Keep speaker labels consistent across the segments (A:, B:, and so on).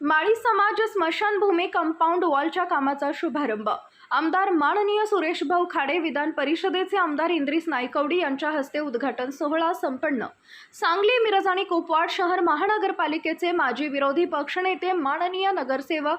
A: माळी समाज स्मशानभूमी कंपाऊंड वॉलच्या कामाचा शुभारंभ. आमदार माननीय सुरेश भाऊ खाडे विधान परिषदेचे आमदार इंद्रिस नायकवडी यांच्या हस्ते उद्घाटन सोहळा संपन्न. सांगली मिरज आणि कुपवाड शहर महानगरपालिकेचे माजी विरोधी पक्षनेते माननीय नगरसेवक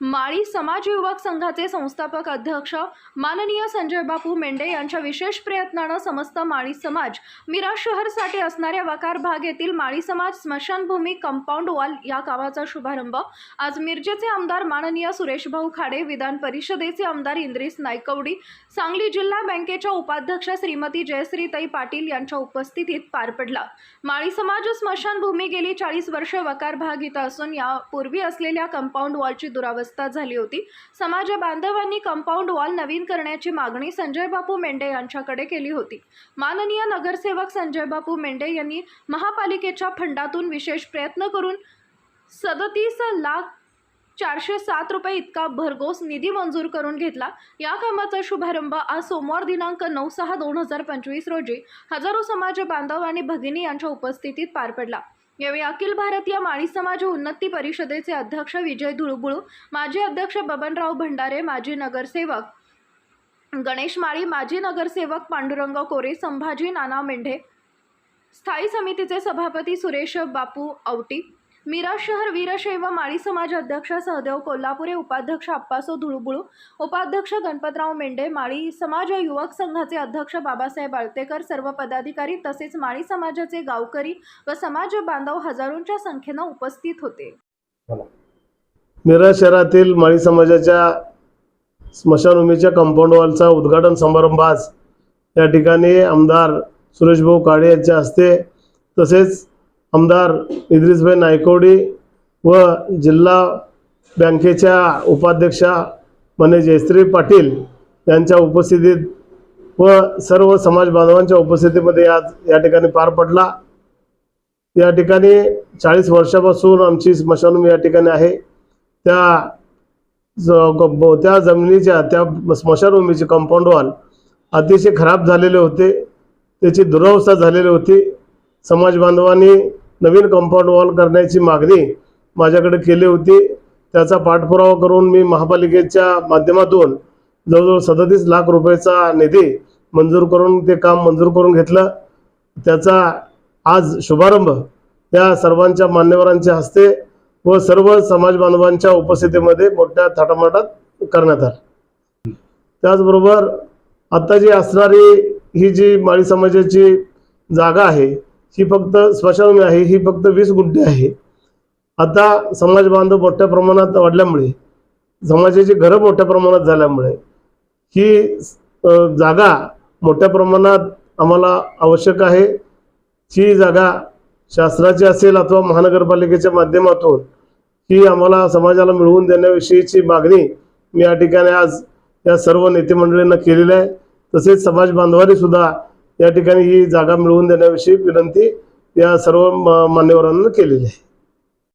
A: माळी समाज युवक संघाचे संस्थापक अध्यक्ष माननीय संजय बापू मेंढे यांच्या विशेष प्रयत्नानं समस्त माळी समाज मिराज शहरसाठी असणाऱ्या वकार भाग येथील माळी समाज स्मशानभूमी कंपाऊंड वॉल या कामाचा शुभारंभ. आज मिरजेचे आमदार माननीय सुरेशभाऊ खाडे विधान परिषदेचे आमदार इंद्रिस नायकवडी सांगली जिल्हा बँकेच्या उपाध्यक्ष श्रीमती जयश्रीताई पाटील यांच्या उपस्थितीत पार पडला. माळी समाज स्मशानभूमी गेली चाळीस वर्ष वकार भाग इथं असून यापूर्वी असलेल्या कंपाऊंड वॉलची दुरावस्था झाली होती. समाज बांधवांनी कंपाऊंड वॉल नवीन करण्याची मागणी संजय बापू मेंढे यांच्याकडे केली होती. माननीय नगरसेवक संजय बापू मेंढे यांनी महापालिकेच्या फंडातून विशेष प्रयत्न करून सदतीस लाख चारशे सात रुपये इतका भरघोस निधी मंजूर करून घेतला. या कामाचा शुभारंभ आज सोमवार दिनांक नऊ सहा दोन हजार पंचवीस रोजी हजारो समाज बांधव आणि भगिनी यांच्या उपस्थितीत पार पडला. यावेळी अखिल भारतीय माळी समाज उन्नती परिषदेचे अध्यक्ष विजय धुळगुळू माजी अध्यक्ष बबनराव भंडारे माजी नगरसेवक गणेश माळी माजी नगरसेवक पांडुरंग कोरे संभाजी नाना मेंढे स्थायी समितीचे सभापती सुरेश बापू औटी मिराज शहर वीरशैव माळी समाज अध्यक्ष सहदेव कोल्हापुरे उपाध्यक्ष अप्पासो धुळबुळू उपाध्यक्ष गणपतराव मेंढे माळी समाज युवक संघाचे अध्यक्ष बाबासाहेब आळतेकर सर्व पदाधिकारी तसेच माळी समाजाचे गावकरी व समाज बांधव हजारोंच्या संख्येनं उपस्थित होते.
B: मिराज शहरातील माळी समाजाच्या स्मशानभूमीच्या कंपाऊंड वॉलचा उद्घाटन समारंभ आज या ठिकाणी आमदार सुरेशभाऊ काळे यांच्या हस्ते तसेच आमदार इद्रिसभाई नायकोडी व जिल्हा बँकेच्या उपाध्यक्षा मने जयश्री पाटील यांच्या उपस्थितीत व सर्व समाज बांधवांच्या उपस्थितीमध्ये आज या ठिकाणी पार पडला. या ठिकाणी चाळीस वर्षापासून आमची स्मशानभूमी या ठिकाणी आहे. त्या त्या जमिनीच्या त्या स्मशानभूमीचे कंपाऊंड वॉल अतिशय खराब झालेले होते. त्याची दुरावस्था झालेली होती. समाज बांधवांनी नवीन कंपाऊंड वॉल करण्याची मागणी माझ्याकडे केली होती. त्याचा पाठपुरावा करून मी महापालिकेच्या माध्यमातून जवळजवळ सदतीस लाख रुपयाचा निधी मंजूर करून ते काम मंजूर करून घेतलं. त्याचा आज शुभारंभ या सर्वांच्या मान्यवरांच्या हस्ते व सर्व समाज बांधवांच्या उपस्थितीमध्ये मोठ्या थाटामाटात करण्यात आला. त्याचबरोबर आता जी असणारी ही जी माळी समाजाची जागा आहे ही फक्त स्मशानभूमी आहे ही फक्त वीस गुंठे आहे. आता समाज बांधव मोठ्या प्रमाणात वाढल्यामुळे समाजाची घरं मोठ्या प्रमाणात झाल्यामुळे ही जागा मोठ्या प्रमाणात आम्हाला आवश्यक आहे. ही जागा शासनाची असेल अथवा महानगरपालिकेच्या माध्यमातून ही आम्हाला समाजाला मिळवून देण्याविषयीची मागणी मी या ठिकाणी आज या सर्व नेते मंडळींना केलेली आहे. तसेच समाज बांधवांनी सुद्धा या ठिकाणी ही जागा मिळवून देण्याविषयी विनंती या सर्व मान्यवरांना केलेली आहे.